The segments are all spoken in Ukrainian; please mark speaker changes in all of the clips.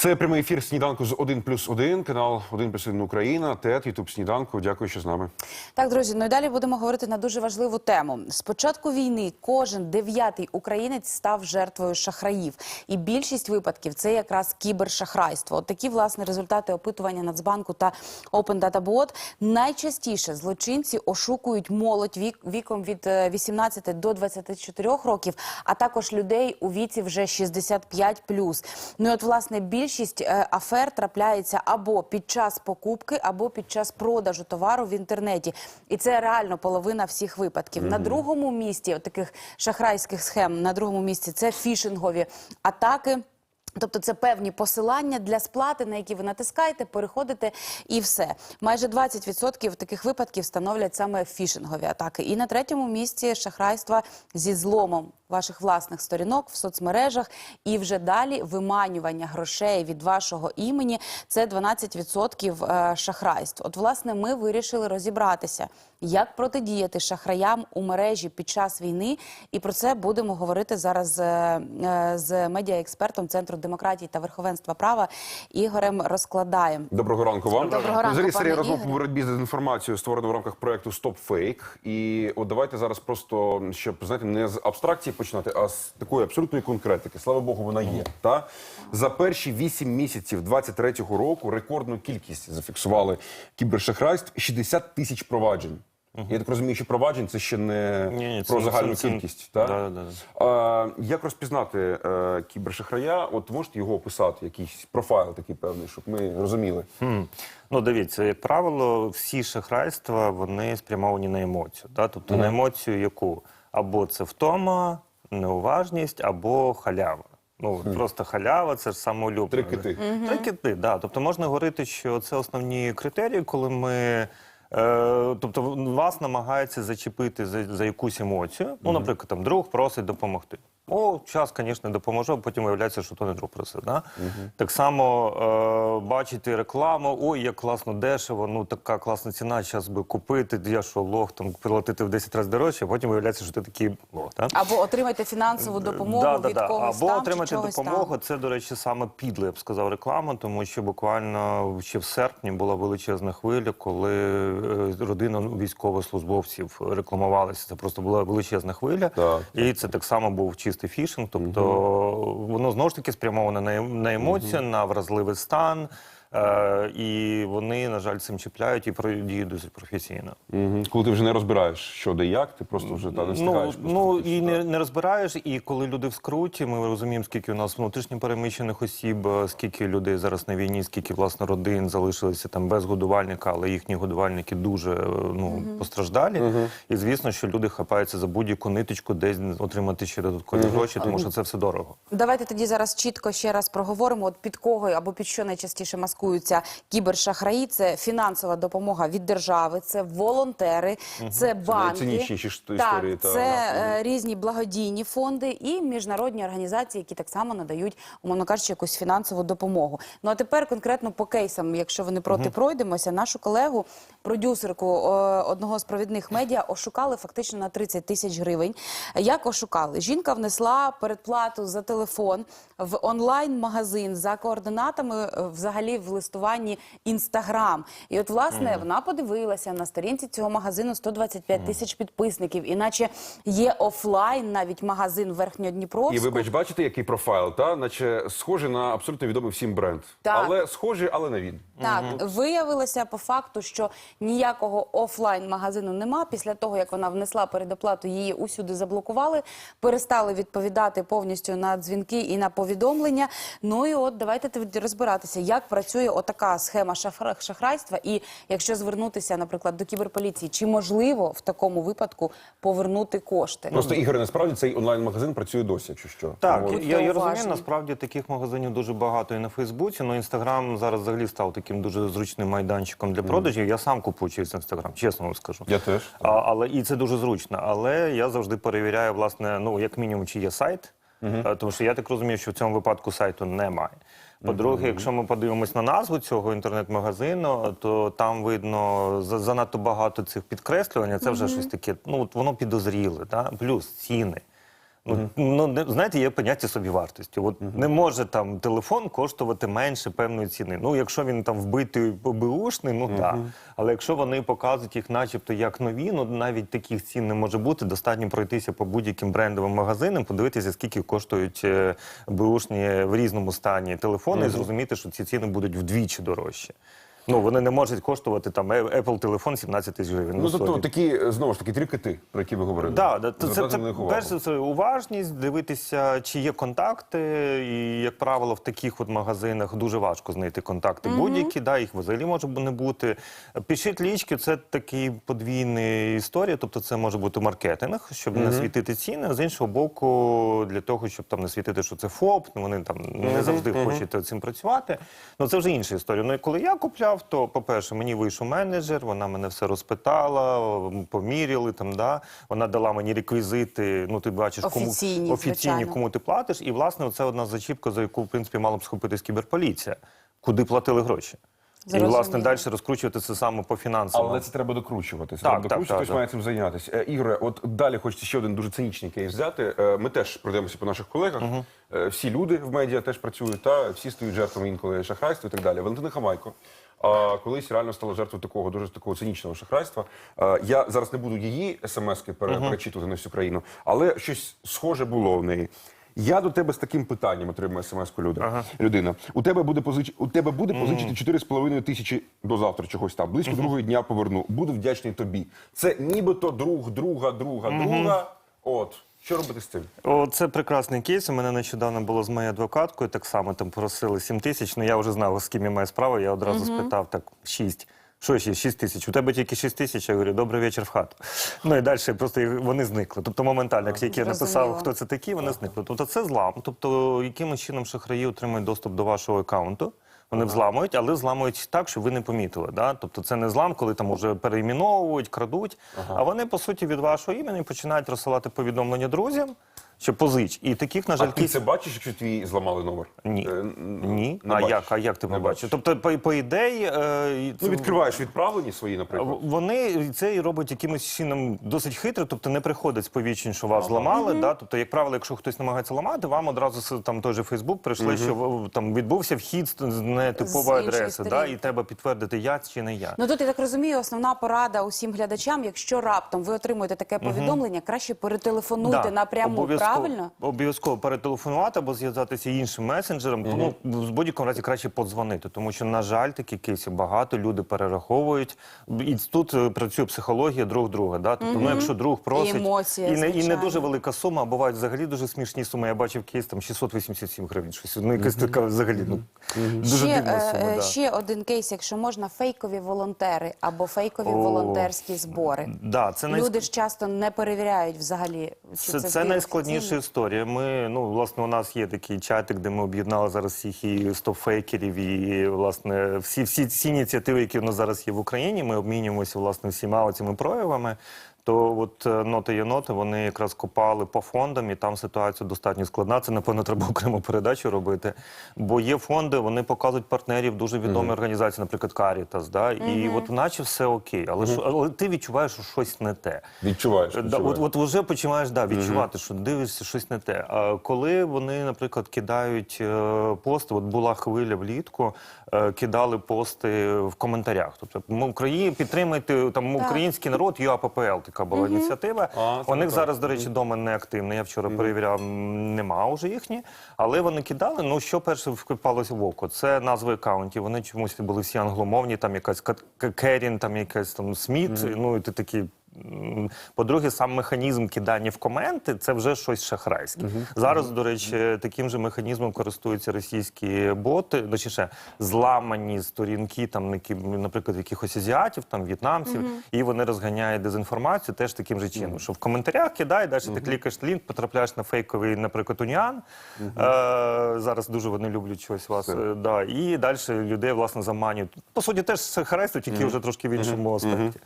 Speaker 1: Це прямий ефір сніданку з 1 плюс 1, канал 1 плюс 1 Україна, ТЕТ, Ютуб сніданку. Дякую, що з нами.
Speaker 2: Так, друзі, ну і далі будемо говорити на дуже важливу тему. З початку війни кожен дев'ятий українець став жертвою шахраїв, і більшість випадків це якраз кібершахрайство. От такі власне результати опитування Нацбанку та Open Data Bot. Найчастіше злочинці ошукують молодь вік, віком від е, 18 до 24 років, а також людей у віці вже 65+. Ну і от власне більшість е, афер трапляється або під час покупки, або під час продажу товару в інтернеті. І це реально половина всіх випадків. На другому місці таких шахрайських схем, на другому місці це фішингові атаки. Тобто це певні посилання для сплати, на які ви натискаєте, переходите і все. Майже 20% таких випадків становлять саме фішингові атаки. І на третьому місці шахрайства зі зломом ваших власних сторінок в соцмережах. І вже далі виманювання грошей від вашого імені це 12% е, шахрайств. От, власне, ми вирішили розібратися, як протидіяти шахраям у мережі під час війни. І про це будемо говорити зараз з, е, з медіаекспертом Центру демократії та верховенства права Ігорем Розкладаєм.
Speaker 1: Доброго ранку вам.
Speaker 2: Доброго ранку,
Speaker 1: Взагалі серія розмов по боротьбі з дезінформацією створена в рамках проекту Стоп Фейк. І от давайте зараз просто, щоб знаєте, не з абстракції починати, а з такої абсолютної конкретики. Слава Богу, вона є. Та за перші 8 місяців 23-го року рекордну кількість зафіксували кібершахрайств 60 тисяч проваджень. Я так розумію, що проваджень це ще не
Speaker 3: Ні, ні, це-
Speaker 1: про загальну
Speaker 3: це- це-
Speaker 1: кількість. так?
Speaker 3: Да, да, да.
Speaker 1: А, як розпізнати е, кібершахрая? От можете його описати, якийсь профайл такий певний, щоб ми розуміли.
Speaker 3: Хм. Ну, дивіться, як правило, всі шахрайства вони спрямовані на емоцію. Да? Тобто на емоцію яку? Або це втома, неуважність, або халява. Ну, просто халява, це ж самоулюблення.
Speaker 1: Три кити.
Speaker 3: Три кити, да. Тобто можна говорити, що це основні критерії, коли ми. Е, тобто вас намагається зачепити за, за якусь емоцію. Ну, наприклад, там друг просить допомогти. О, час, звісно, допоможу, а потім виявляється, що то не друг просив. Да? Так само е, бачити рекламу, ой, як класно дешево, ну така класна ціна, зараз би купити, я що лох, там платити в 10 разів дорожче, а потім виявляється, що ти такий лох. Да?
Speaker 2: Або отримайте фінансову допомогу
Speaker 3: Да, да,
Speaker 2: від
Speaker 3: да.
Speaker 2: когось
Speaker 3: Або
Speaker 2: там,
Speaker 3: отримати
Speaker 2: чогось
Speaker 3: допомогу.
Speaker 2: Там.
Speaker 3: Це, до речі, саме підле, я б сказав, реклама, тому що буквально ще в серпні була величезна хвиля, коли е, родина військовослужбовців рекламувалася. Це просто була величезна хвиля.
Speaker 1: Так.
Speaker 3: І це так само був чистий фішинг. Тобто воно знову ж таки спрямоване на, емоцію, на емоцію, на вразливий стан. Е, і вони, на жаль, цим чіпляють і про- діють досить професійно.
Speaker 1: Угу. Коли ти вже не розбираєш, що де як, ти просто вже та, не
Speaker 3: Ну,
Speaker 1: встигаєш. просто
Speaker 3: ну і не, не розбираєш, і коли люди в скруті, ми розуміємо, скільки у нас внутрішньо переміщених осіб, е, скільки людей зараз на війні, скільки власне родин залишилися там без годувальника, але їхні годувальники дуже е, ну постраждалі. І звісно, що люди хапаються за будь-яку ниточку, десь отримати ще додаткові гроші, тому що це все дорого.
Speaker 2: Давайте тоді зараз чітко ще раз проговоримо, от під кого або під що найчастіше маскуються кібершахраї. Це фінансова допомога від держави, це волонтери, це банки. так,
Speaker 1: історії, та,
Speaker 2: це різні благодійні фонди і міжнародні організації, які так само надають, умовно кажучи, якусь фінансову допомогу. Ну а тепер конкретно по кейсам, якщо ви не проти пройдемося, нашу колегу, продюсерку е, одного з провідних медіа, ошукали фактично на 30 тисяч гривень. Як ошукали? Жінка внесла передплату за телефон в онлайн-магазин за координатами е, взагалі в листуванні Інстаграм. І от, власне, вона подивилася на сторінці цього магазину 125 тисяч підписників, іначе є офлайн навіть магазин Верхньодніпровську.
Speaker 1: І вибач, бачите, який профайл, та? наче схожий на абсолютно відомий всім бренд.
Speaker 2: Так.
Speaker 1: Але схожий, але не він.
Speaker 2: Так, виявилося по факту, що ніякого офлайн-магазину нема. Після того, як вона внесла передоплату, її усюди заблокували, перестали відповідати повністю на дзвінки і на повідомлення. Ну і от давайте розбиратися, як працює отака схема шахра- шахрайства. І якщо звернутися, наприклад, до кіберполіції, чи можливо в такому випадку повернути кошти?
Speaker 1: Просто Ігор, насправді цей онлайн-магазин працює досі, якщо що.
Speaker 3: Так,
Speaker 1: Тому-
Speaker 3: я, я розумію, насправді таких магазинів дуже багато і на Фейсбуці. Ну інстаграм зараз взагалі став таким дуже зручним майданчиком для продажів. Я сам купую через інстаграм, чесно вам скажу.
Speaker 1: Я теж.
Speaker 3: А, але і це дуже зручно. Але я завжди перевіряю, власне, ну як мінімум, чи є сайт, Е, тому що я так розумію, що в цьому випадку сайту немає. По-друге, якщо ми подивимось на назву цього інтернет-магазину, то там видно за- занадто багато цих підкреслювань. Це вже щось таке. Ну от воно підозріле. Да? Плюс ціни. Ну, ну не- знаєте, є поняття собівартості. От не може там телефон коштувати менше певної ціни. Ну, якщо він там вбитий бушний, ну так. Але якщо вони показують їх, начебто, як нові, ну навіть таких цін не може бути. Достатньо пройтися по будь-яким брендовим магазинам, подивитися, скільки коштують е, бушні в різному стані телефони, і зрозуміти, що ці ціни будуть вдвічі дорожчі. Ну, вони не можуть коштувати там Apple телефон 17 тисяч гривень.
Speaker 1: Ну, тобто такі, знову ж таки, три кити, про які ви говорили.
Speaker 3: Да, да, це, це
Speaker 1: увагу.
Speaker 3: перше це уважність, дивитися, чи є контакти. І, як правило, в таких от магазинах дуже важко знайти контакти будь-які, да, їх взагалі може не бути. Пишіть лічки, це такий подвійний історія, тобто це може бути маркетинг, щоб не світити ціни, а з іншого боку, для того, щоб там не світити, що це ФОП, вони там не завжди хочуть цим працювати. Ну це вже інша історія. Ну коли я купляв, то, по-перше, мені вийшов менеджер, вона мене все розпитала, поміряли там, да. Вона дала мені реквізити. Ну, ти бачиш, кому
Speaker 2: Офіційні,
Speaker 3: офіційні, кому ти платиш. І власне це одна зачіпка, за яку в принципі мала б схопитись кіберполіція, куди платили гроші. І власне далі розкручувати це саме по фінансам.
Speaker 1: Але це треба докручувати. Це
Speaker 3: Так,
Speaker 1: треба
Speaker 3: так,
Speaker 1: докручувати, хтось
Speaker 3: так.
Speaker 1: має цим зайнятися. Е, Ігоре, от далі хочеться ще один дуже цинічний кейс взяти. Е, Ми теж пройдемося по наших колегах. Е, Всі люди в медіа теж працюють, та всі стають жертвами інколи шахрайства і так далі. Валентина Хамайко. А колись реально стала жертвою такого дуже такого цинічного шахрайства. Я зараз не буду її смски перечитувати на всю країну, але щось схоже було в неї. Я до тебе з таким питанням отримую смс-ку люди. людина. У тебе буде позич... у тебе буде позичити 4,5 тисячі до завтра чогось там. Близько другого дня поверну. Буду вдячний тобі. Це нібито друг, друга, друга, друга. От що робити з цим?
Speaker 3: О, це прекрасний кейс. У мене нещодавно було з моєю адвокаткою. Так само там просили 7 тисяч. Ну я вже знав, з ким я маю справу. Я одразу спитав так: 6. Що ще 6 тисяч? У тебе тільки 6 тисяч. Я говорю, добрий вечір в хату. Ну і далі просто їх- вони зникли. Тобто моментально, як тільки я написав,
Speaker 2: Зрозуміло.
Speaker 3: хто це такі, вони зникли. Тобто це злам. Тобто, якимось чином шахраї отримують доступ до вашого аккаунту. Вони взламують, але взламують так, щоб ви не помітили. Да? Тобто це не злам, коли там уже переіменовують, крадуть. А вони, по суті, від вашого імені починають розсилати повідомлення друзям, що позич. І таких, на жаль,
Speaker 1: А ти
Speaker 3: кейсів
Speaker 1: це бачиш, якщо твій зламали номер?
Speaker 3: ні.
Speaker 1: Е, н-
Speaker 3: Ні.
Speaker 1: не
Speaker 3: А
Speaker 1: бачиш.
Speaker 3: як? А як ти
Speaker 1: Не
Speaker 3: побачиш?
Speaker 1: бачиш.
Speaker 3: Тобто, по, по ідеї, е, і
Speaker 1: Ну,
Speaker 3: це-
Speaker 1: відкриваєш відправлені свої, наприклад.
Speaker 3: вони це і роблять якимось чином досить хитро, тобто не приходить сповіщень, що вас зламали. Да? Тобто, як правило, якщо хтось намагається ламати, вам одразу з- там той же Фейсбук прийшли, що в- там відбувся вхід з з нетипової
Speaker 2: іншої
Speaker 3: адреси, да?
Speaker 2: сторінки.
Speaker 3: і треба підтвердити, я чи не я.
Speaker 2: Ну тут я так розумію, основна порада усім глядачам, якщо раптом ви отримуєте таке повідомлення, краще перетелефонуйте
Speaker 3: Да,
Speaker 2: напряму.
Speaker 3: обов'язково-
Speaker 2: Правильно?
Speaker 3: Обов'язково перетелефонувати або зв'язатися іншим месенджером. Тому в будь-якому разі краще подзвонити, тому що, на жаль, такі кейси багато, люди перераховують. І тут е, працює психологія друг друга. Да? Тобто, ну, якщо друг просить,
Speaker 2: емоція,
Speaker 3: і, не, і не
Speaker 2: звичайно.
Speaker 3: дуже велика сума, а бувають взагалі дуже смішні суми. Я бачив кейс там 687 гривень. Щось ну якась така взагалі ну, дуже
Speaker 2: ще,
Speaker 3: дивна
Speaker 2: е,
Speaker 3: сума.
Speaker 2: е,
Speaker 3: да.
Speaker 2: ще один кейс, якщо можна, фейкові волонтери або фейкові
Speaker 3: О.
Speaker 2: волонтерські збори.
Speaker 3: Да, це найск-
Speaker 2: Люди ж часто не перевіряють взагалі, чи
Speaker 3: Це,
Speaker 2: це,
Speaker 3: це,
Speaker 2: збір
Speaker 3: найскладніша
Speaker 2: офіційний.
Speaker 3: історія. Ми, ну, власне, у нас є такий чатик, де ми об'єднали зараз всіх і стоп-фейкерів, і власне всі, всі ці ініціативи, які у нас зараз є в Україні. Ми обмінюємося власне всіма цими проявами. То от е, ноти є ноти, вони якраз копали по фондам, і там ситуація достатньо складна. Це напевно треба окрему передачу робити. Бо є фонди, вони показують партнерів дуже відомі організації, наприклад, Caritas, да, і от наче все окей, але що, але ти відчуваєш, що щось не те.
Speaker 1: Відчуваєш.
Speaker 3: Да,
Speaker 1: відчуваєш.
Speaker 3: от, от вже починаєш да, відчувати, що дивишся щось не те. А коли вони, наприклад, кидають е, пости, от була хвиля влітку, е, кидали пости в коментарях. Тобто, ми Україні підтримайте там український народ, ЮАППЛ, така була ініціатива.
Speaker 1: А, це
Speaker 3: У них
Speaker 1: так.
Speaker 3: зараз, до речі, вдома не активна. Я вчора перевіряв, м, нема вже їхні. Але вони кидали. Ну що перше вкипалося в око? Це назви акаунтів. Вони чомусь були всі англомовні, там якась Кат- Керін, там якась там Сміт. Ну і ти такий. По-друге, сам механізм кидання в коменти це вже щось шахрайське. Зараз, до речі, таким же механізмом користуються російські боти, ще зламані сторінки, там, наприклад, якихось азіатів, там в'єтнамців, і вони розганяють дезінформацію теж таким же чином. Що в коментарях кидай, далі ти клікаєш лінк, потрапляєш на фейковий, наприклад, уніан. Е, зараз дуже вони люблять щось вас. е, да, і далі людей власне заманюють. По суті, теж шахрайство, тільки вже трошки в іншому аспекті.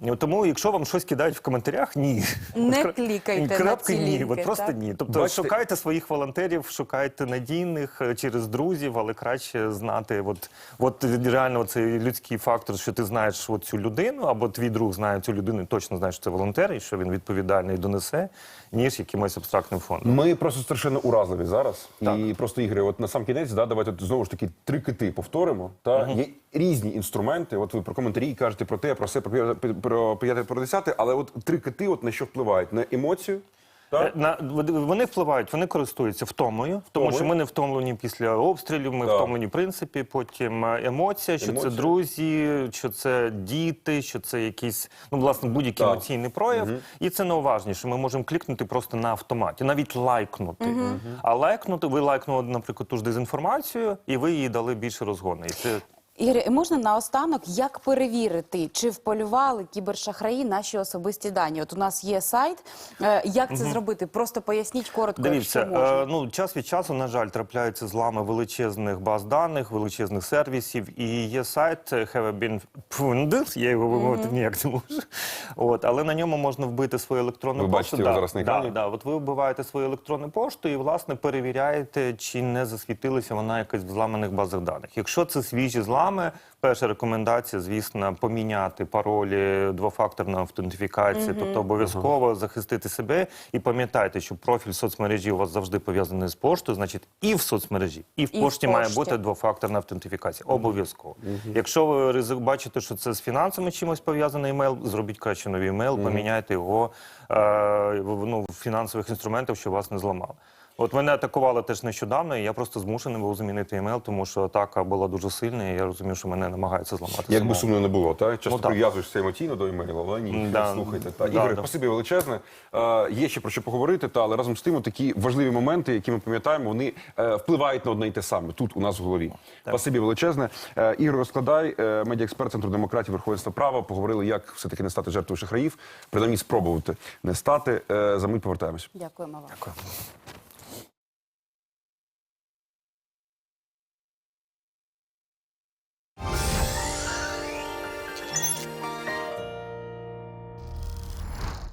Speaker 3: Ну, Тому, якщо вам вам щось кидають в коментарях, ні.
Speaker 2: Не
Speaker 3: От
Speaker 2: клікайте на
Speaker 3: крапки
Speaker 2: ці
Speaker 3: ні.
Speaker 2: лінки,
Speaker 3: От просто
Speaker 2: так?
Speaker 3: ні. Тобто
Speaker 1: Бачите-
Speaker 3: шукайте своїх волонтерів, шукайте надійних е, через друзів, але краще знати. От, от реально цей людський фактор, що ти знаєш от цю людину, або твій друг знає цю людину, і точно знає, що це волонтер, і що він відповідальний донесе, ніж якимось абстрактним фондом.
Speaker 1: Ми просто страшенно уразливі зараз.
Speaker 3: Так.
Speaker 1: І просто Ігоре, от на сам кінець, да, давайте знову ж таки три кити повторимо. Та є різні інструменти. От ви про коментарі кажете про те, про все, про п'яте, про п'яте, про десяте, але от три кити, от на що впливають? На емоцію.
Speaker 3: Е,
Speaker 1: Так?
Speaker 3: На, вони впливають, вони користуються втомою, тому
Speaker 1: Втомою.
Speaker 3: що ми не втомлені після обстрілів, ми
Speaker 1: Так.
Speaker 3: втомлені в принципі. Потім е, емоція, що
Speaker 1: Емоція.
Speaker 3: це друзі, що це діти, що це якийсь ну власне будь-який
Speaker 1: Так.
Speaker 3: емоційний прояв. І це неуважніше. Ми можемо клікнути просто на автоматі, навіть лайкнути. А лайкнути, ви лайкнули, наприклад, ту ж дезінформацію, і ви їй дали більше розгону. І це
Speaker 2: Ігор, можна наостанок, як перевірити, чи вполювали кібершахраї наші особисті дані? От у нас є сайт. Е, Як це зробити? Просто поясніть коротко,
Speaker 3: Дивіться,
Speaker 2: якщо можна.
Speaker 3: е, ну час від часу, на жаль, трапляються злами величезних баз даних, величезних сервісів. І є сайт е, Have Been Found, я його вимовити ніяк не можу. От, але на ньому можна вбити свою електронну
Speaker 1: Ви
Speaker 3: пошту.
Speaker 1: бачите його зараз на екрані?
Speaker 3: Да, да, от ви вбиваєте свою електронну пошту і, власне, перевіряєте, чи не засвітилася вона якась в зламаних базах даних. Якщо це свіжі злами, перша рекомендація, звісно, поміняти паролі, двофакторна автентифікація, тобто обов'язково захистити себе. І пам'ятайте, що профіль соцмережі у вас завжди пов'язаний з поштою, значить, і в соцмережі, і в
Speaker 2: І в
Speaker 3: пошті має бути двофакторна автентифікація. Обов'язково. Якщо ви ризик бачите, що це з фінансами чимось пов'язаний емейл, зробіть краще новий емейл, поміняйте його е, в- ну, в фінансових інструментах, що вас не зламали. От мене атакували теж нещодавно, і я просто змушений був змінити емейл, тому що атака була дуже сильна, і я розумів, що мене намагаються зламати.
Speaker 1: Як би сумно не було, так? Часто
Speaker 3: Ну, так.
Speaker 1: прив'язуєшся емоційно до емейлу, але ні,
Speaker 3: Да.
Speaker 1: слухайте. Та.
Speaker 3: Да,
Speaker 1: Ігоре,
Speaker 3: да.
Speaker 1: спасибі величезне. Е, є ще про що поговорити, та, але разом з тим такі важливі моменти, які ми пам'ятаємо, вони е, впливають на одне і те саме тут у нас в голові. Спасибі величезне. Е, Ігор Розкладай, е, медіаексперт Центру демократії Верховенства права, поговорили, як все-таки не стати жертвою шахраїв, принаймні спробувати не стати. Е, за мить повертаємось.
Speaker 2: Дякуємо вам.
Speaker 3: Дякую.